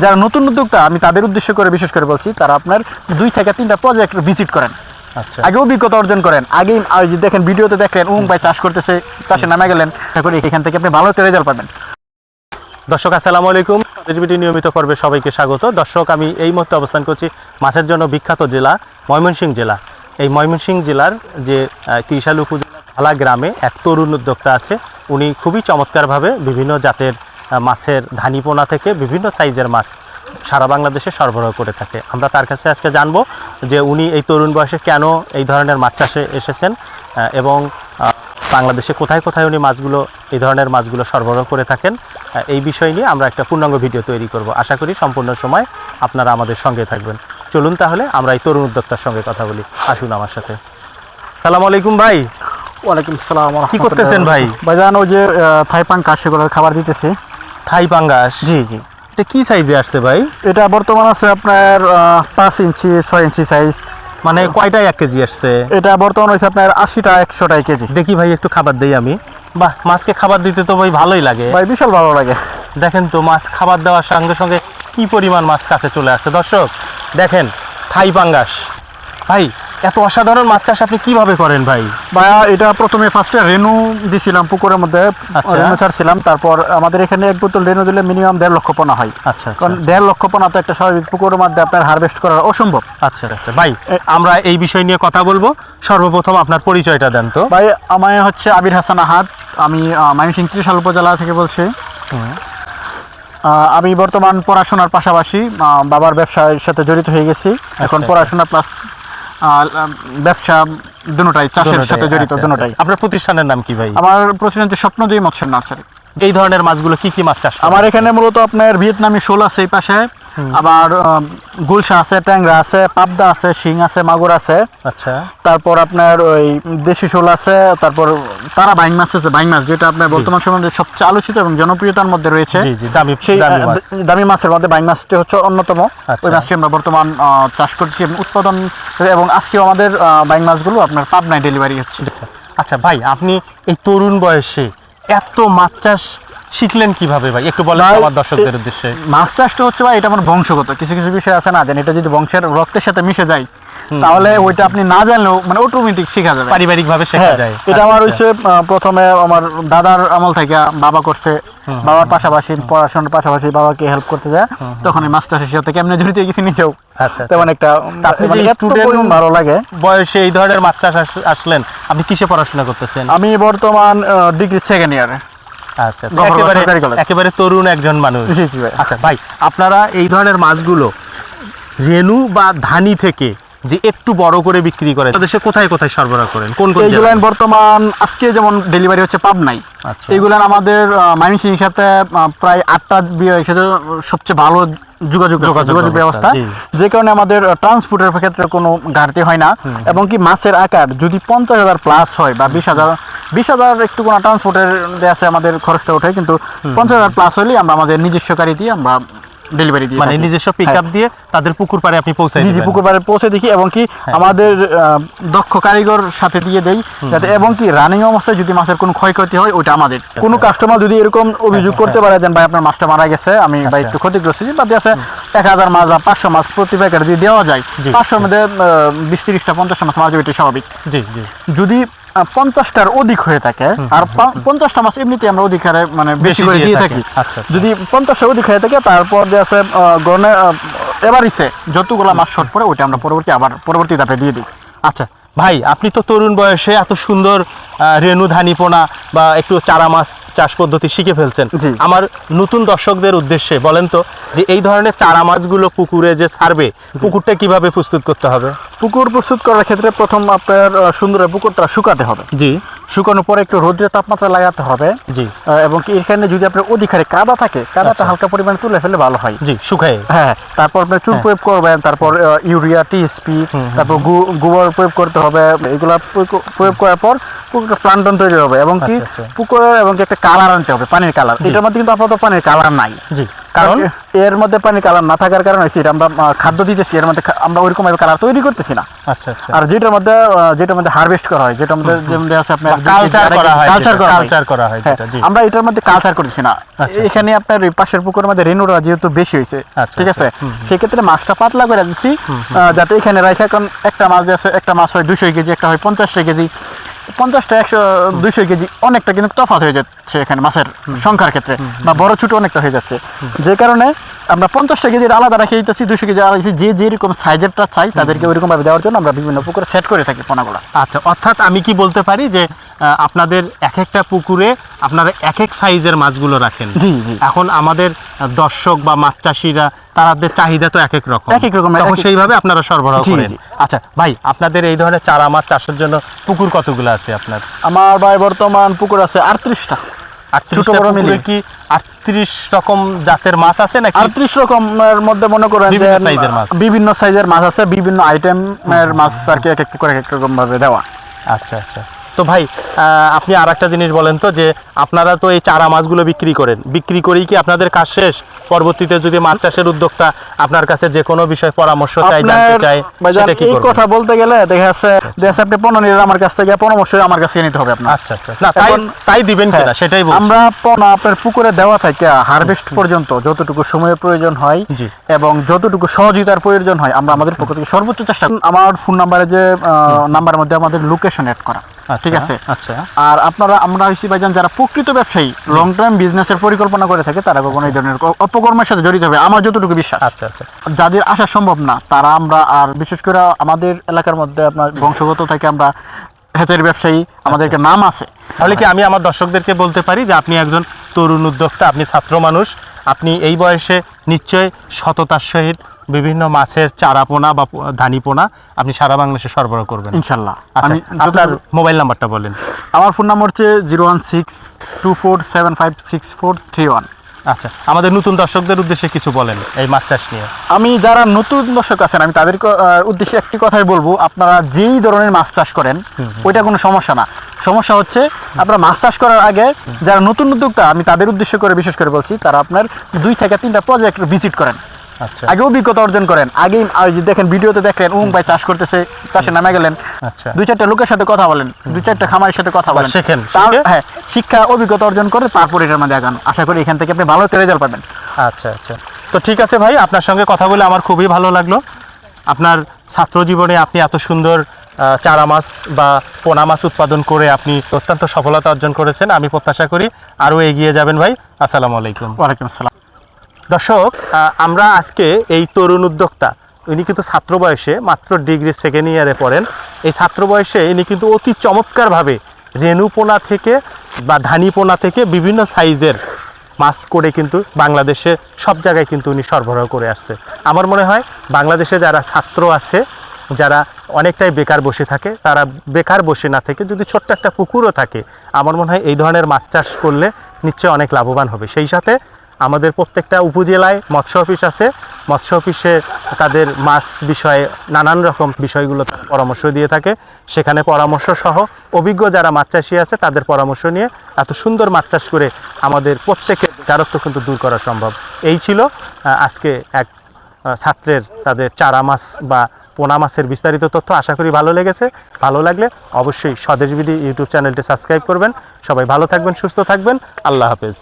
যারা নতুন উদ্যোক্তা আমি তাদের উদ্দেশ্য করে বিশেষ করে বলছি তারা আপনার দুই থেকে তিনটা প্রজেক্ট ভিজিট করেন। আচ্ছা। আগে অভিজ্ঞতা অর্জন করেন। আগে দেখেন ভিডিওতে দেখেন উম ভাই চাষ করতেছে চাষে নামে গেলেন তারপরে এখান থেকে আপনি ভালো একটা রেজাল্ট পাবেন। দর্শক আসসালামু আলাইকুম। এসবিটি নিয়মিত পর্বে সবাইকে স্বাগত। দর্শক আমি এই মুহূর্তে অবস্থান করছি মাছের জন্য বিখ্যাত জেলা ময়মনসিংহ জেলা। এই ময়মনসিংহ জেলার যে তিরিশাল উপজেলা ভালা গ্রামে এক তরুণ উদ্যোক্তা আছে। উনি খুবই চমৎকারভাবে বিভিন্ন জাতের মাছের ধানিপোনা থেকে বিভিন্ন সাইজের মাছ সারা বাংলাদেশে সরবরাহ করে থাকে। আমরা তার কাছে আজকে জানব যে উনি এই তরুণ বয়সে কেন এই ধরনের মাছ চাষে এসেছেন এবং বাংলাদেশে কোথায় কোথায় উনি মাছগুলো, এই ধরনের মাছগুলো সরবরাহ করে থাকেন এই বিষয় নিয়ে আমরা একটা পূর্ণাঙ্গ ভিডিও তৈরি করব। আশা করি সম্পূর্ণ সময় আপনারা আমাদের সঙ্গে থাকবেন। চলুন তাহলে আমরা এই তরুণ উদ্যোক্তার সঙ্গে কথা বলি। আসুন আমার সাথে। সালাম আলাইকুম ভাই। ওয়ালাইকুম সালাম কি করতেছেন ভাই? ভাইজান ওই যে থাইপাং কাজ সেগুলোর খাবার দিতেছি। থাই পাঙ্গাস? জি জি। এটা কি সাইজে আসছে ভাই? এটা বর্তমান আছে আপনার পাঁচ ইঞ্চি ছয় ইঞ্চি সাইজ মানে কয়টায় এক কেজি আসছে? এটা বর্তমান হয়েছে আপনার আশিটা একশোটাই কেজি। দেখি ভাই একটু খাবার দিই আমি। বাহ। মাছকে খাবার দিতে তো ভাই ভালোই লাগে। ভাই বিশাল ভালো লাগে। দেখেন তো মাছ খাবার দেওয়ার সঙ্গে সঙ্গে কি পরিমাণ মাছ কাছে চলে আসছে। দর্শক দেখেন থাই পাঙ্গাস। ভাই এত অসাধারণ মাছ চাষ আপনি কীভাবে করেন ভাই? ভাইয়া এটা প্রথমে ফার্স্টে রেনু দিছিলাম পুকুরের মধ্যে আচ্ছা। রেনু ছাড়ছিলাম। তারপর আমাদের এখানে এক বোতল রেনু দিলে মিনিমাম দেড় লক্ষ পোনা হয়। আচ্ছা আচ্ছা। কারণ দেড় লক্ষ পোনা তো একটা স্বাভাবিক পুকুরের মধ্যে আপনার হারভেস্ট করা অসম্ভব। আচ্ছা আচ্ছা। ভাই আমরা এই বিষয় নিয়ে কথা বলব। সর্বপ্রথম আপনার পরিচয়টা দেন তো। ভাই আমার হচ্ছে আবির হাসান আহাদ। আমি ময়মনসিংহ ত্রিশাল উপজেলা থেকে বলছি। আমি বর্তমান পড়াশোনার পাশাপাশি বাবার ব্যবসার সাথে জড়িত হয়ে গেছি। এখন আচ্ছা। পড়াশোনা প্লাস ব্যবসা দুটাই চাষের সাথে জড়িত আচ্ছা, দুটাই। আচ্ছা। আপনার প্রতিষ্ঠানের নাম কি ভাই? আমার প্রতিষ্ঠান হচ্ছে স্বপ্নজয়ী মৎস্যের নার্সারি। এই ধরনের মাছগুলো কি কি মাছ চাষ আমার এখানে মূলত আপনার ভিয়েতনামি শোল আছে এই পাশে আবার গুলশা আছে ট্যাংরা আছে পাবদা আছে শিং আছে মাগুর আছে। আচ্ছা। তারপর আপনার ওই দেশি শোল আছে তারপর তারা বাইং মাছ আছে বাইং মাছ যেটা আপনার বর্তমান সময়ে সবচেয়ে আলোচিত এবং জনপ্রিয়তার মধ্যে রয়েছে। দামি মাছের মধ্যে বাইং মাছটি হচ্ছে অন্যতম। আচ্ছা। ওই মাছটি আমরা বর্তমান চাষ করছি এবং উৎপাদন এবং আজকে আমাদের আহ, বাইং মাছগুলো আপনার পাবনায় ডেলিভারি হচ্ছে। আচ্ছা ভাই আপনি এই তরুণ বয়সে এত মাছ চাষ শিখলেন কীভাবে ভাই? একটু বলেন আমার দর্শকদের উদ্দেশ্যে। মাছ চাষটা হচ্ছে ভাই এটা আমার বংশগত। কিছু কিছু বিষয় আছে না যেন এটা যদি বংশের রক্তের সাথে মিশে যায় তাহলে ওইটা আপনি না জানলেও মানে অটোমেটিক শেখা যাবে। পারিবারিক ভাবে শেখা হ্যাঁ, যায়। এটা আমার আচ্ছা, হচ্ছে প্রথমে আমার দাদার আমল থেকে বাবা করছে। বাবার পাশাপাশি পড়াশোনার পাশাপাশি বাবাকে হেল্প করতে যায়। তখন এই চাষের সাথে কেমনে জড়িত হয়ে গেছি নিজেও। আচ্ছা, তেমন একটা আপনি যে মানে student- পরিমাণ ভালো লাগে। বয়সে এই ধরনের মাছ চাষ আসলেন আপনি কিসে পড়াশোনা করতেছেন? আমি বর্তমান ডিগ্রি সেকেন্ড ইয়ারে আচ্ছা একেবারে একেবারে তরুণ একজন মানুষ। আচ্ছা ভাই আপনারা এই ধরনের মাছগুলো রেনু বা ধানি থেকে যে একটু বড় করে বিক্রি করে দেশে কোথায় কোথায় সরবরাহ করেন? কোন কোন এইগুলান বর্তমান আজকে যেমন ডেলিভারি হচ্ছে পাবনাই আচ্ছা। এইগুলান আমাদের সাথে প্রায় আটটা সাথে সবচেয়ে ভালো যোগাযোগ যোগাযোগ ব্যবস্থা, যে কারণে আমাদের ট্রান্সপোর্টের ক্ষেত্রে কোনো ঘাটতি হয় না। এবং কি মাছের আকার যদি পঞ্চাশ হাজার প্লাস হয় বা বিশ হাজার বিশ হাজার একটু কোনো ট্রান্সপোর্টের আছে আমাদের খরচটা ওঠে কিন্তু পঞ্চাশ হাজার প্লাস হলে আমরা আমাদের নিজস্ব গাড়ি দিয়ে আমরা ডেলিভারি দিই মানে নিজস্ব পিক আপ দিয়ে তাদের পুকুর পাড়ে আপনি পৌঁছাই জি জি পুকুর পাড়ে পৌঁছে দেখি এবং কি আমাদের দক্ষ কারিগর সাথে দিয়ে দেই যাতে এবং কি রানিং অবস্থায় যদি মাছের কোনো ক্ষয়ক্ষতি হয় ওটা আমাদের। কোনো কাস্টমার যদি এরকম অভিযোগ করতে পারে দেন ভাই আপনার মাছটা মারা গেছে আমি ভাই একটু ক্ষতিগ্রস্ত বা দিয়ে আছে এক হাজার মাছ বা পাঁচশো মাছ প্রতি প্যাকেট যদি দেওয়া যায়। পাঁচশোর মধ্যে বিশ তিরিশটা পঞ্চাশটা মাছ মারা যাবে এটা স্বাভাবিক। জি জি। যদি পঞ্চাশটার অধিক হয়ে থাকে আর পঞ্চাশটা মাছ এমনিতে আমরা অধিকারে মানে বেশি করে দিয়ে। থাকি আচ্ছা, আচ্ছা। যদি পঞ্চাশটা অধিক হয়ে থাকে তারপর যে আছে গণে এবারিসে যতগুলো মাছ শর্ট পরে ওইটা আমরা পরবর্তী আবার পরবর্তী ধাপে দিয়ে দিই আচ্ছা ভাই আপনি তো তরুণ বয়সে এত সুন্দর রেণু ধানিপোনা বা একটু চারা মাছ চাষ পদ্ধতি শিখে ফেলছেন। আমার নতুন দর্শকদের উদ্দেশ্যে বলেন তো যে এই ধরনের চারা মাছগুলো পুকুরে যে ছাড়বে পুকুরটা কীভাবে প্রস্তুত করতে হবে? পুকুর প্রস্তুত করার ক্ষেত্রে প্রথম আপনার সুন্দর পুকুরটা শুকাতে হবে। জি। শুকানোর পরে একটু রোদ্রের তাপমাত্রা লাগাতে হবে। জি। এবং এখানে যদি আপনার অধিক হারে কাদা থাকে কাদাটা আচ্ছা। হালকা পরিমাণে তুলে ফেলে ভালো হয়। জি শুকায়। হ্যাঁ তারপর আপনার চুন প্রয়োগ করবেন তারপর ইউরিয়া টিএসপি তারপর গোবর প্রয়োগ করতে হবে। এগুলা প্রয়োগ- করার পর পুকুরে প্লান্টন তৈরি হবে এবং কি আচ্ছা, আচ্ছা। এবং একটা কালার আনতে হবে পানির কালার। এটার মধ্যে কিন্তু আপাতত পানির কালার নাই। জি। কারণ এর মধ্যে পানির কালার না থাকার কারণে হচ্ছে এটা আমরা খাদ্য দিতেছি এর মধ্যে আমরা ওইরকম ভাবে কালার তৈরি করতেছি না। আচ্ছা আচ্ছা। আর যেটার মধ্যে যেটার মধ্যে হারভেস্ট করা হয় যেটার মধ্যে যেমন আছে আপনার কালচার করা হয় কালচার করা হয়। কালচার করা হয় হ্যাঁ, আমরা এটার মধ্যে কালচার করছি না। আচ্ছা, এখানে আপনার ওই পাশের পুকুরের মধ্যে রেনুরা যেহেতু বেশি হয়েছে আচ্ছা, ঠিক আছে? সেক্ষেত্রে মাছটা পাতলা করে দিচ্ছি যাতে এখানে রাখা এখন একটা মাছ আছে একটা মাছ হয় দুশো কেজি একটা হয় পঞ্চাশটা কেজি। পঞ্চাশটা একশো দুইশো কেজি অনেকটা কিন্তু তফাৎ হয়ে যাচ্ছে এখানে মাছের সংখ্যার ক্ষেত্রে বা বড় ছোট অনেকটা হয়ে যাচ্ছে। যে কারণে আমরা পঞ্চাশটা কেজির আলাদা রেখে দিতেছি দুশো কেজি আলাদা। যে যেরকম সাইজেরটা চাই তাদেরকে ওইরকম ভাবে দেওয়ার জন্য আমরা বিভিন্ন পুকুরে সেট করে থাকি পোনাগুলো। আচ্ছা অর্থাৎ আমি কি বলতে পারি যে আপনাদের এক একটা পুকুরে আপনারা এক এক সাইজের মাছগুলো রাখেন? জি জি। এখন আমাদের দর্শক বা মাছ চাষিরা তাদের চাহিদা তো এক এক রকম। এক এক রকম, তখন সেইভাবে আপনারা সরবরাহ করেন। আচ্ছা ভাই আপনাদের এই ধরনের চারা মাছ চাষের জন্য পুকুর কতগুলো আছে আপনার? আমার ভাই বর্তমান পুকুর আছে আটত্রিশটা। বড় কি আটত্রিশ রকম জাতের মাছ আছে নাকি? রকমের মধ্যে মনে করেন বিভিন্ন সাইজের মাছ। বিভিন্ন সাইজের মাছ আছে বিভিন্ন আইটেমের মাছ আর কি এক এক করে এক এক রকম ভাবে দেওয়া। আচ্ছা আচ্ছা। তো ভাই আপনি আর একটা জিনিস বলেন তো যে আপনারা তো এই চারা মাছগুলো বিক্রি করেন। বিক্রি করেই কি আপনাদের কাজ শেষ? পরবর্তীতে যদি মাছ চাষের উদ্যোক্তা আপনার কাছে যে কোনো বিষয় পরামর্শ চাই জানতে চাই সেটা কি করবেন? কথা বলতে গেলে দেখা যাচ্ছে যাচ্ছে আপনি পনেরো নিলেন আমার কাছ থেকে পরামর্শ আমার কাছে নিতে হবে আপনার আচ্ছা আচ্ছা। না তাই তাই দিবেন কিনা হ্যাঁ, সেটাই বলছি। আমরা পোনা আপনার পুকুরে দেওয়া থাকে হারভেস্ট পর্যন্ত যতটুকু সময়ের প্রয়োজন হয় জি। এবং যতটুকু সহযোগিতার প্রয়োজন হয় আমরা আমাদের পক্ষ থেকে সর্বোচ্চ চেষ্টা। আমার ফোন নাম্বারে যে নাম্বারের মধ্যে আমাদের লোকেশন অ্যাড করা। ঠিক আছে। আচ্ছা। আর আপনারা আমরা হচ্ছি ভাইজান যারা প্রকৃত ব্যবসায়ী লং টার্ম বিজনেসের পরিকল্পনা করে থাকে তারা কখনো এই ধরনের অপকর্মের সাথে জড়িত হবে। আমার যতটুকু বিশ্বাস আচ্ছা আচ্ছা। যাদের আসা সম্ভব না তারা আমরা আর বিশেষ করে আমাদের এলাকার মধ্যে আপনার বংশগত থেকে আমরা হ্যাচারি ব্যবসায়ী আমাদেরকে নাম আছে। তাহলে কি আমি আমার দর্শকদেরকে বলতে পারি যে আপনি একজন তরুণ উদ্যোক্তা আপনি ছাত্র মানুষ আপনি এই বয়সে নিশ্চয়ই সততার সহিত বিভিন্ন মাছের চারা পোনা বা ধানি পোনা আপনি সারা বাংলাদেশে সরবরাহ করবেন। ইনশাল্লাহ। আচ্ছা আমি আপনার মোবাইল নাম্বারটা বলেন। আমার ফোন নাম্বার হচ্ছে zero one six two four seven five six four three one. আচ্ছা আমাদের নতুন দর্শকদের উদ্দেশ্যে কিছু বলেন এই মাছ চাষ নিয়ে। আমি যারা নতুন দর্শক আছেন আমি তাদের উদ্দেশ্যে একটি কথাই বলব আপনারা যেই ধরনের মাছ চাষ করেন ওইটা কোনো সমস্যা না। সমস্যা হচ্ছে আপনারা মাছ চাষ করার আগে যারা নতুন উদ্যোক্তা আমি তাদের উদ্দেশ্য করে বিশেষ করে বলছি তারা আপনার দুই থেকে তিনটা প্রজেক্ট ভিজিট করেন। আগে অভিজ্ঞতা অর্জন করেন। আগে আর দেখেন ভিডিওতে দেখলেন উম ভাই চাষ করতেছে চাষে নামে গেলেন আচ্ছা। দুই চারটা লোকের সাথে কথা বলেন দুই চারটা খামারের সাথে কথা বলেন। শেখেন, হ্যাঁ শিক্ষা অভিজ্ঞতা অর্জন করে তারপর এটার মধ্যে আগান। আশা করি এখান থেকে আপনি ভালো একটা রেজাল্ট পাবেন। আচ্ছা আচ্ছা। তো ঠিক আছে ভাই আপনার সঙ্গে কথা বলে আমার খুবই ভালো লাগল। আপনার ছাত্র জীবনে আপনি এত সুন্দর চারা মাছ বা পোনা মাছ উৎপাদন করে আপনি অত্যন্ত সফলতা অর্জন করেছেন আমি প্রত্যাশা করি আরও এগিয়ে যাবেন ভাই। আসসালামু আলাইকুম। ওয়ালাইকুম আসসালাম। দর্শক আমরা আজকে এই তরুণ উদ্যোক্তা, ইনি কিন্তু ছাত্র বয়সে মাত্র ডিগ্রি সেকেন্ড ইয়ারে পড়েন। এই ছাত্র বয়সে ইনি কিন্তু অতি চমৎকারভাবে রেণুপোনা থেকে বা ধানিপোনা থেকে বিভিন্ন সাইজের মাছ করে কিন্তু বাংলাদেশে সব জায়গায় কিন্তু উনি সরবরাহ করে আসছে। আমার মনে হয় বাংলাদেশে যারা ছাত্র আছে, যারা অনেকটাই বেকার বসে থাকে, তারা বেকার বসে না থেকে যদি ছোট্ট একটা পুকুরও থাকে, আমার মনে হয় এই ধরনের মাছ চাষ করলে নিশ্চয়ই অনেক লাভবান হবে। সেই সাথে আমাদের প্রত্যেকটা উপজেলায় মৎস্য অফিস আছে। মৎস্য অফিসে তাদের মাছ বিষয়ে নানান রকম বিষয়গুলো পরামর্শ দিয়ে থাকে। সেখানে পরামর্শ সহ অভিজ্ঞ যারা মাছ চাষি আছে, তাদের পরামর্শ নিয়ে এত সুন্দর মাছ চাষ করে আমাদের প্রত্যেকের বেকারত্ব কিন্তু দূর করা সম্ভব। এই ছিল আজকে এক ছাত্রের তাদের চারা মাছ বা পোনা মাছের বিস্তারিত তথ্য। আশা করি ভালো লেগেছে। ভালো লাগলে অবশ্যই স্বদেশবিধি ইউটিউব চ্যানেলটি সাবস্ক্রাইব করবেন। সবাই ভালো থাকবেন, সুস্থ থাকবেন। আল্লাহ হাফেজ।